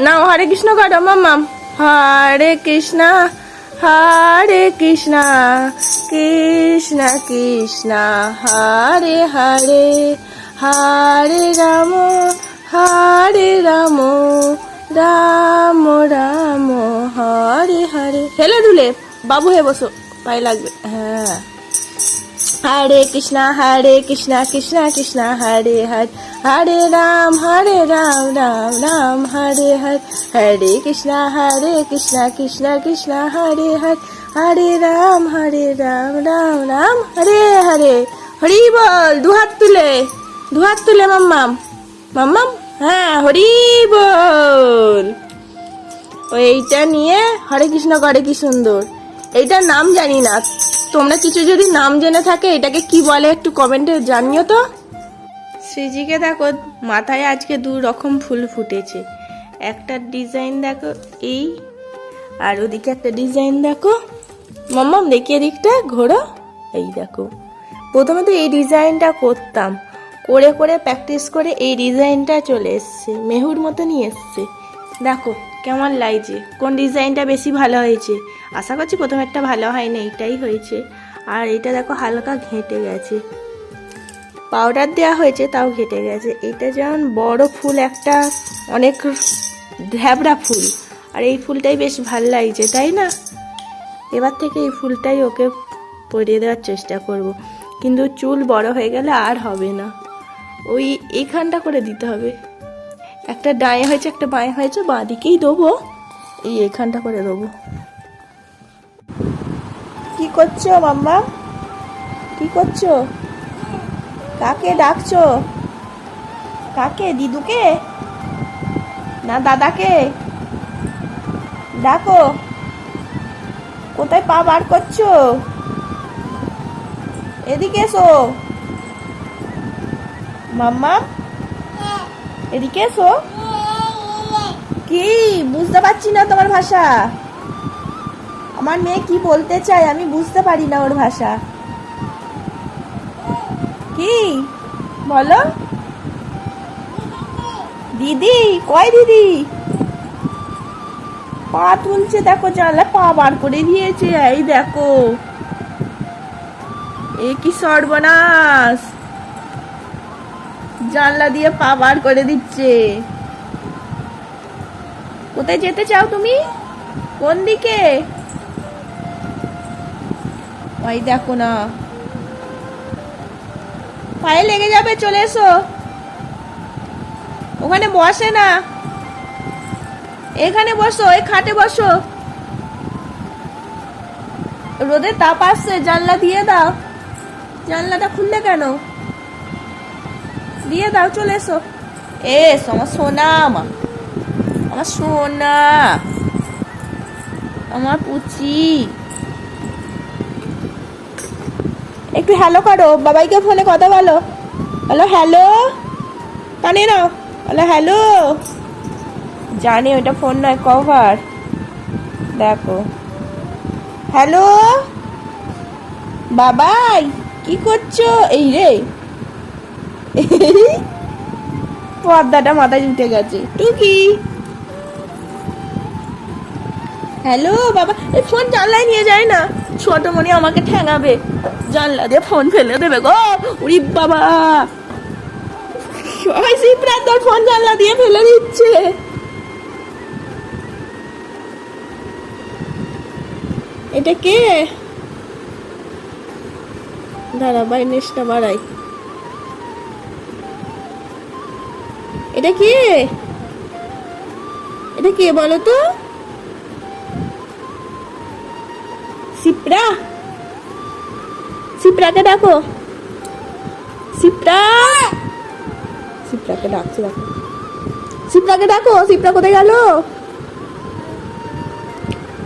না হরে কৃষ্ণ করো মাম্মাম হরে কৃষ্ণ হরে কৃষ্ণ কৃষ্ণ কৃষ্ণ। হরে হরে হরে রাম হরে রাম রাম রাম। হরে হরে। হেলে দুলে বাবু হে বসো, পায়ে লাগবে। হ্যাঁ। হরে কৃষ্ণ হরে কৃষ্ণ কৃষ্ণ কৃষ্ণ, হরে হরে। হরে রাম হরে রাম রাম রাম, হরে হরে। হরে কৃষ্ণ হরে কৃষ্ণ কৃষ্ণ কৃষ্ণ, হরে হরে। হরে রাম হরে রাম রাম রাম, হরে হরে। হরি বল, দু হাত তুলে, দু হাত তুলে মাম্মাম। মাম্মাম? হ্যাঁ হরি বল। ও এইটা নিয়ে হরে কৃষ্ণ করে কি সুন্দর। এইটার নাম জানি না। তোমরা কিছু যদি নাম জেনে থাকে, এটাকে কি বলে একটু কমেন্টে জানিও তো। শ্রীজিকে দেখো, মাথায় আজকে দু রকম ফুল ফুটেছে। একটা ডিজাইন দেখো, এই, আর ওদিকে একটা ডিজাইন দেখো। মাম্মাম, দেখি এদিকটা, ঘোরো। এই দেখো। প্রথমে তো এই ডিজাইনটা করতাম। করে করে প্র্যাকটিস করে এই ডিজাইনটা চলে এসছে। মেহুর মতনই এসছে। দেখো কেমন লাগছে? কোন ডিজাইনটা বেশি ভালো হয়েছে? আশা করছি প্রথম একটা ভালো হয়নি এইটাই হয়েছে। আর এটা দেখো হালকা ঘেঁটে গেছে। পাউডার দেওয়া হয়েছে, তাও ঘেটে গেছে। এটা যেমন বড় ফুল, একটা অনেক ঢ্যাবড়া ফুল। আর এই ফুলটাই বেশ ভালো লাগছে, তাই না? এবার থেকে এই ফুলটাই ওকে পরিয়ে দেওয়ার চেষ্টা করব। কিন্তু চুল বড় হয়ে গেলে আর হবে না। ওই এইখানটা করে দিতে হবে। একটা ডায়ে হয়েছে, একটা বাঁয়ে হয়েছে বাঁ দিকেই দেবো। এই এখানটা করে দেবো। কি করছ মাম্মা? কি করছ? কাকে ডাকছো? কাকে? দিদুকে? না দাদাকে? ডাকো। কোথায় পা বার করছ? এদিকে এসো। মাম্মা? এদিকে এসো। কি? বুঝতে পারছি না তোমার ভাষা। আমার মেয়ে কি বলতে চায় আমি বুঝতে পারি না ওর ভাষা। কি? বলো। দিদি, কয় দিদি? পা তুলছে, দেখো জানলা, পা বার করে দিয়েছে, এই দেখো। এ কি সর্বনাশ। জানলা দিয়ে পা বার করে দিচ্ছে। কোথায় যেতে চাও তুমি? কোন দিকে? ওই দেখো না। পায়ে লেগে যাবে, চলে এসো। ওখানে বসে না। এখানে বসো, এই খাটে বসো। রোদের তাপ আসছে, জানলা দিয়ে দাও। জানলাটা খুললে কেন? দিয়ে দাও, চলে এসো। এস আমার সোনা মা আমার সোনা। আমার পুচি। একটু হ্যালো করো, বাবাইকে ফোনে কথা বলো। হ্যালো হ্যালো কানে নাও। হ্যালো হ্যালো জানি ওটা ফোন নয় কভার দেখো। হ্যালো বাবাই, কি করছ? এই রে। পর্দাটা মাথায় উঠে গেছে। টুকি। হ্যালো বাবা, এই ফোন জানলায় নিয়ে যায় না। ছোট মনি আমাকে ঠেঙাবে। জানলা দিয়ে ফোন ফেলে দেবে গো, উড়ি বাবা। ওই সিপ্রাত তোর ফোন জানলা দিয়ে ফেলে দিচ্ছে। এটা কে? দাঁড়া বাইনেসটা বাড়াই। এটা কে? এটা কে বলো তো? সিপ্রা সিপ্রাকে ডাকো। সিপ্রা সিপ্রাকে ডাকছে, দেখো। সিপ্রাকে ডাকো সিপ্রা কোথায় গেল?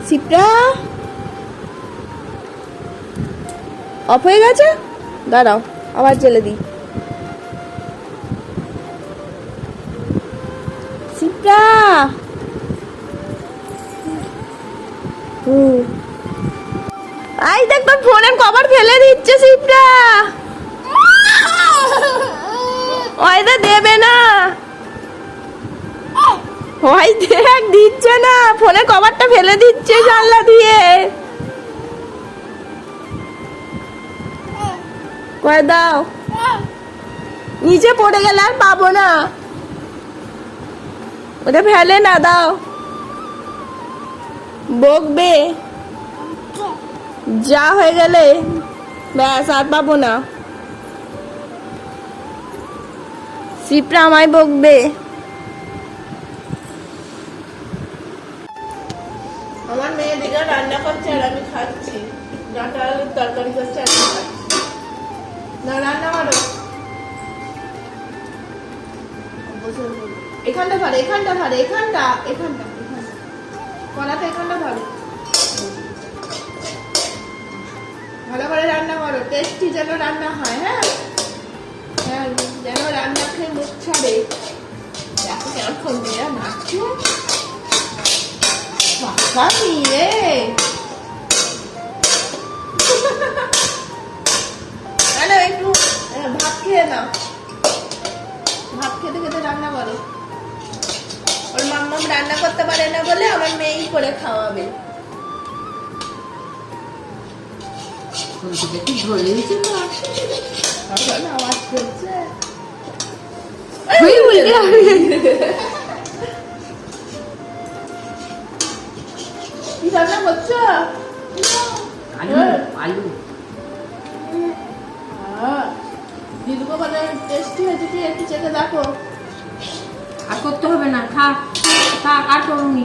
সিপ্রা অফ হয়ে গেছে? দাঁড়াও, আবার জেলে দিই। সিপ্রা আই দেখ, তোর ফোনের কভার ফেলে দিচ্ছে সিপটা ওইটা দেবে না। ওই দেখ, দিচ্ছে না। ফোনে কভারটা ফেলে দিচ্ছে জানলা দিয়ে। কয় দাও। নিচে পড়ে গেলে আর পাবো না। ওটা ফেলে না, দাও। বকবে। যা হয়ে গেলে, ব্যাস, আর পাবো না। সিপরা আমায় বকবে। আমার মেয়ে দিকে রান্না করছে আর আমি খাচ্ছি। ডাঁটা তরকারি করছে আর না, রান্না করো। বসে। এখানটা ভালো এখানটা ভালো এখানটা এখানটা কড়াতে এখানটা ভালো ভালো করে রান্না করো টেস্টি যেন রান্না হয় হ্যাঁ? হ্যাঁ যেন রান্না খেয়ে মুখ ছাড়ে। একটু ভাত খেয়ে নাও। ভাত খেতে খেতে রান্না করো। ওর মাম্মাম রান্না করতে পারে না বলে আমার মেয়েই করে খাওয়াবে। কি আওয়াজ করছে কি রান্না করছ? আলু আলু। হ্যাঁ। দিদুকে টেস্টি হয়েছে কি? একটু চেখে দেখো। আর করতে হবে না থাক থাক আর করুনি